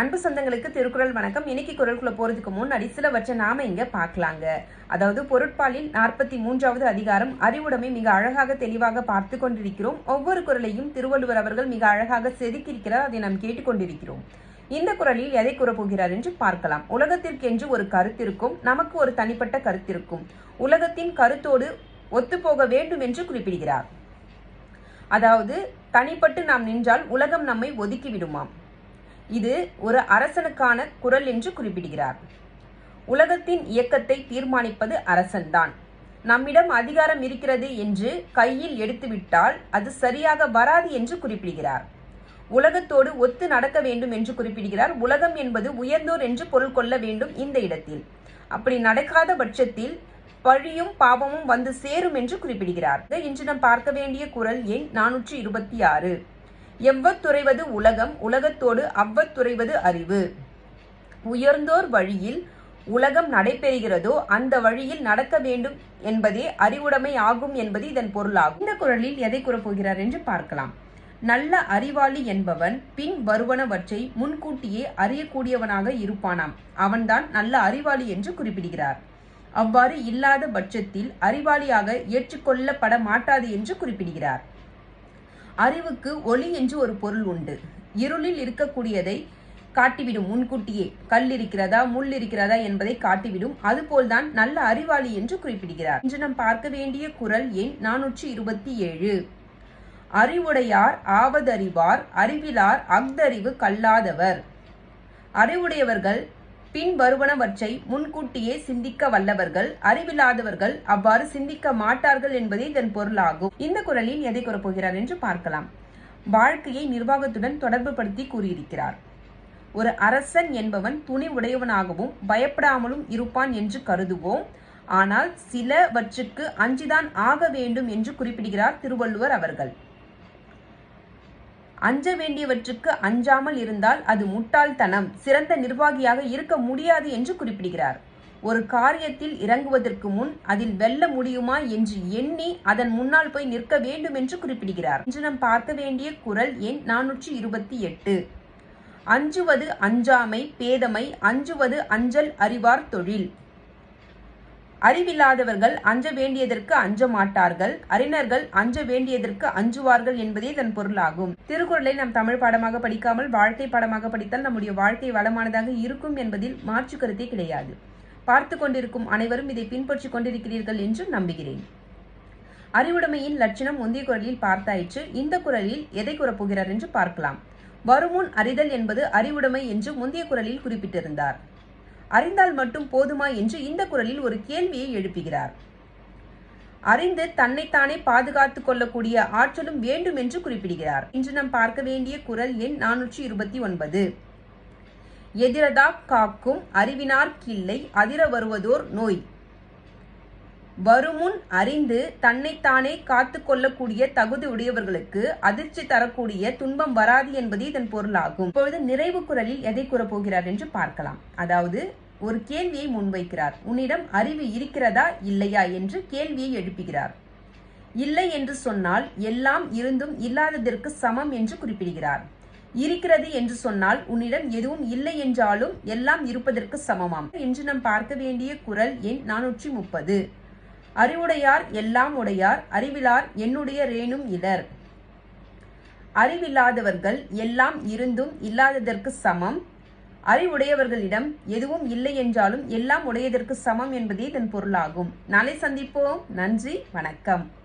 அன்பு சொந்தங்களுக்கு திருக்குறள் வணக்கம். இன்னைக்கு குரல்குள்ள போறதுக்கு முன்னாடி சிலவற்றை நாம இங்க பார்க்கலாங்க. அதாவது பொருட்பாலில் நாற்பத்தி மூன்றாவது அதிகாரம் அறிவுடைமை மிக அழகாக தெளிவாக பார்த்து கொண்டிருக்கிறோம். ஒவ்வொரு குரலையும் திருவள்ளுவர் அவர்கள் மிக அழகாக செதுக்கியிருக்கிறார் அதை நாம் கேட்டுக்கொண்டிருக்கிறோம் இந்த குரலில் எதை கூறப்போகிறார் என்று பார்க்கலாம். உலகத்திற்கென்று ஒரு கருத்திருக்கும் நமக்கு ஒரு தனிப்பட்ட கருத்திருக்கும் உலகத்தின் கருத்தோடு ஒத்துப்போக வேண்டும் என்று குறிப்பிடுகிறார். அதாவது தனிப்பட்டு நாம் நின்றால் உலகம் நம்மை ஒதுக்கி விடுமாம். இது ஒரு அரசனுக்கான குரல் என்று குறிப்பிடுகிறார். உலகத்தின் இயக்கத்தை தீர்மானிப்பது அரசன்தான். நம்மிடம் அதிகாரம் இருக்கிறது என்று கையில் எடுத்துவிட்டால் அது சரியாக வராது என்று குறிப்பிடுகிறார். உலகத்தோடு ஒத்து நடக்க வேண்டும் என்று குறிப்பிடுகிறார். உலகம் என்பது உயர்ந்தோர் என்று பொருள் கொள்ள வேண்டும் இந்த இடத்தில். அப்படி நடக்காத பட்சத்தில் பழியும் பாவமும் வந்து சேரும் என்று குறிப்பிடுகிறார். இன்று நாம் பார்க்க வேண்டிய குரல் எண் நானூற்றி இருபத்தி ஆறு. எவ்வத்துறைவது உலகம் உலகத்தோடு அவ்வத்துறைவது அறிவு. உயர்ந்தோர் வழியில் உலகம் நடைபெறுகிறதோ அந்த வழியில் நடக்க வேண்டும் என்பதே அறிவுடைமை ஆகும் என்பது இதன் பொருளாகும். இந்த குரலில் எதை கூறப்போகிறார் என்று பார்க்கலாம். நல்ல அறிவாளி என்பவன் பின் வருவனவற்றை முன்கூட்டியே அறியக்கூடியவனாக இருப்பானாம். அவன்தான் நல்ல அறிவாளி என்று குறிப்பிடுகிறார். அவ்வாறு இல்லாத பட்சத்தில் அறிவாளியாக ஏற்றுக்கொள்ளப்பட மாட்டாது என்று குறிப்பிடுகிறார். அறிவுக்கு ஒளி என்று ஒரு பொருள் உண்டு. இருளில் இருக்கக்கூடியதை காட்டிவிடும் முன்கூட்டியே. கல் இருக்கிறதா முள் இருக்கிறதா என்பதை காட்டிவிடும். அதுபோல்தான் நல்ல அறிவாளி என்று குறிப்பிடுகிறார். இன்று நாம் பார்க்க வேண்டிய குரல் எண் நானூற்றி இருபத்தி ஏழு அறிவுடையார் ஆவதறிவார் அறிவிலார் அஃதறிவு கல்லாதவர். அறிவுடையவர்கள் பின் வருவனவற்றை முன்கூட்டியே சிந்திக்க வல்லவர்கள் அறிவில்லாதவர்கள் அவ்வாறு சிந்திக்க மாட்டார்கள் என்பதே இதன் பொருளாகும். இந்த குரலில் எதை கூறப்போகிறார் என்று பார்க்கலாம். வாழ்க்கையை நிர்வாகத்துடன் தொடர்பு படுத்தி கூறியிருக்கிறார். ஒரு அரசன் என்பவன் துணி உடையவனாகவும் பயப்படாமலும் இருப்பான் என்று கருதுவோம். ஆனால் சிலவற்றுக்கு அஞ்சுதான் ஆக வேண்டும் என்று குறிப்பிடுகிறார் திருவள்ளுவர் அவர்கள். அஞ்ச வேண்டியவற்றுக்கு அஞ்சாமல் இருந்தால் அது முட்டாள்தனம். சிறந்த நிர்வாகியாக இருக்க முடியாது என்று குறிப்பிடுகிறார். ஒரு காரியத்தில் இறங்குவதற்கு முன் அதில் வெல்ல முடியுமா என்று எண்ணி அதன் முன்னால் போய் நிற்க வேண்டும் என்று குறிப்பிடுகிறார். இன்று நாம் பார்க்க வேண்டிய குரல் எண் நானூற்றி இருபத்தி எட்டு. அஞ்சுவது அஞ்சாமை பேதமை அஞ்சுவது அஞ்சல் அறிவார் தொழில். அறிவில்லாதவர்கள் அஞ்ச வேண்டியதற்கு அஞ்ச மாட்டார்கள். அறிஞர்கள் அஞ்ச வேண்டியதற்கு அஞ்சுவார்கள் என்பதே இதன் பொருளாகும். திருக்குறளை நாம் தமிழ் பாடமாக படிக்காமல் வாழ்க்கை பாடமாக படித்தால் நம்முடைய வாழ்க்கை வளமானதாக இருக்கும் என்பதில் மாற்று கருத்தே கிடையாது. பார்த்து கொண்டிருக்கும் அனைவரும் இதை பின்பற்றிக் கொண்டிருக்கிறீர்கள் என்று நம்புகிறேன். அறிவுடைமையின் லட்சணம் முந்தைய குரலில் பார்த்தாயிற்று. இந்த குரலில் எதை கூறப்போகிறார் என்று பார்க்கலாம். வருமுன் அறிதல் என்பது அறிவுடைமை என்று முந்தைய குரலில் குறிப்பிட்டிருந்தார். அறிந்தால் மட்டும் போதுமா என்று இந்த குரலில் ஒரு கேள்வியை எழுப்புகிறார். அறிந்து தன்னைத்தானே பாதுகாத்து கொள்ளக்கூடிய ஆற்றலும் வேண்டும் என்று குறிப்பிடுகிறார். இன்று நாம் பார்க்க வேண்டிய குரல் எண் நானூற்றி இருபத்தி ஒன்பது எதிரதா காக்கும் அறிவினார் கிள்ளை அதிர வருவதோர் நோய். வருமுன் அறிந்து தன்னைத்தானே காத்து கொள்ளக்கூடிய தகுதி உடையவர்களுக்கு அதிர்ச்சி தரக்கூடிய துன்பம் வராது என்பது இதன் பொருளாகும். இப்பொழுது நிறைவு குரலில் எதை கூறப்போகிறார் என்று பார்க்கலாம். அதாவது ஒரு கேள்வியை முன்வைக்கிறார். உன்னிடம் அறிவு இருக்கிறதா இல்லையா என்று கேள்வியை எழுப்புகிறார். இல்லை என்று சொன்னால் எல்லாம் இருந்தும் இல்லாததற்கு சமம் என்று குறிப்பிடுகிறார். இருக்கிறது என்று சொன்னால் உன்னிடம் எதுவும் இல்லை என்றாலும் எல்லாம் இருப்பதற்கு சமமாம். என்று நாம் பார்க்க வேண்டிய குரல் எண் நானூற்றி முப்பது. அறிவுடையார் எல்லாம் உடையார் அறிவிலார் என்னுடைய ரேனும் இலர். அறிவில்லாதவர்கள் எல்லாம் இருந்தும் இல்லாததற்கு சமம். அறிவுடையவர்களிடம் எதுவும் இல்லை என்றாலும் எல்லாம் உடையதற்கு சமம் என்பதே இதன் பொருளாகும். நாளை சந்திப்போம். நன்றி. வணக்கம்.